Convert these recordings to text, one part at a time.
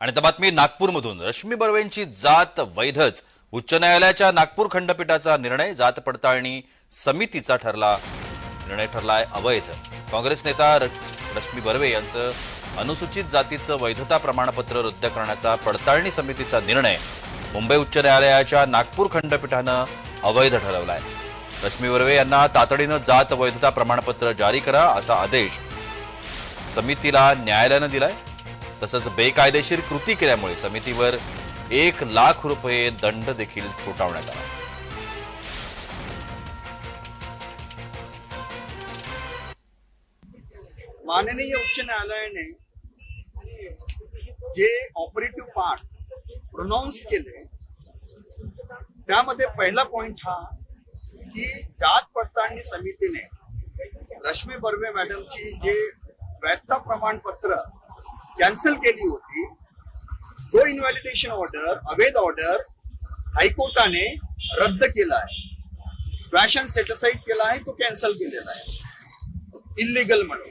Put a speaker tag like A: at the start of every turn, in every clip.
A: आणि त्या बातमी नागपूरमधून. रश्मी बर्वेंची जात वैधच. उच्च न्यायालयाच्या नागपूर खंडपीठाचा निर्णय जात पडताळणी समितीचा ठरला. निर्णय ठरलाय अवैध. काँग्रेस नेता रश्मी बर्वे यांचं अनुसूचित जातीचं वैधता प्रमाणपत्र रद्द करण्याचा पडताळणी समितीचा निर्णय. मुंबई उच्च न्यायालयाच्या नागपूर खंडपीठानं अवैध ठरवलाय. रश्मी बर्वे यांना तातडीनं जात वैधता प्रमाणपत्र जारी करा असा आदेश समितीला न्यायालयानं दिलाय. तसंच बेकायदेशीर कृती केल्यामुळे समितीवर एक लाख रुपये दंड देखील ठोठावण्यात आला.
B: माननीय उच्च न्यायालयाने जे ऑपरेटिव्ह पार्ट प्रोनाऊन्स केले त्यामध्ये पहिला पॉइंट हा की जात पडताळणी समितीने रश्मी बर्वे मॅडमची जे वैधता प्रमाणपत्र कॅन्सल केली होती. तो इन्व्हॅलिडेशन ऑर्डर अवैध ऑर्डर हायकोर्टाने रद्द केला आहे. फॅशन सेटिसाईड केला आहे तो कॅन्सल केलेला आहे. इलिगल म्हणून.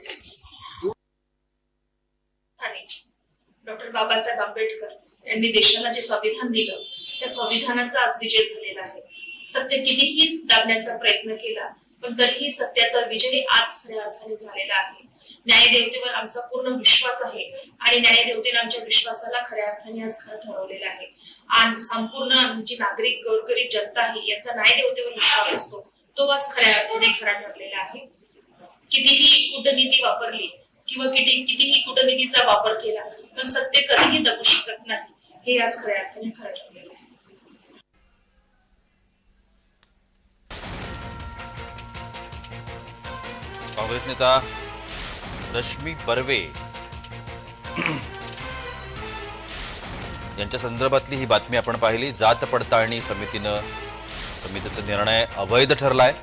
C: डॉक्टर बाबासाहेब आंबेडकर यांनी देशाला जे संविधान दिलं त्या संविधानाचा आज विजय झालेला आहे. सत्य कितीही दाबण्याचा प्रयत्न केला पण तरीही सत्याचा विजय आज खऱ्या अर्थाने झालेला आहे. न्यायदेवतेवर आमचा पूर्ण विश्वास आहे आणि न्यायदेवतेने आमच्या विश्वासाला खऱ्या अर्थाने आज खरं ठरवलेलं आहे. आणि संपूर्ण जी नागरिक गरगरीब जनता आहे यांचा न्यायदेवतेवर विश्वास असतो. तो आज खऱ्या अर्थाने खरा ठरलेला आहे. कितीही कूटनीती वापरली किंवा किती कितीही कूटनीतीचा वापर केला पण सत्य कधीही दबू शकत नाही. हे आज खऱ्या अर्थाने खरं
A: काँग्रेस नेता रश्मी बर्वे यांच्या संदर्भातली ही बातमी आपण पाहिली. जात पडताळणी समितीनं समितीचा निर्णय अवैध ठरलाय.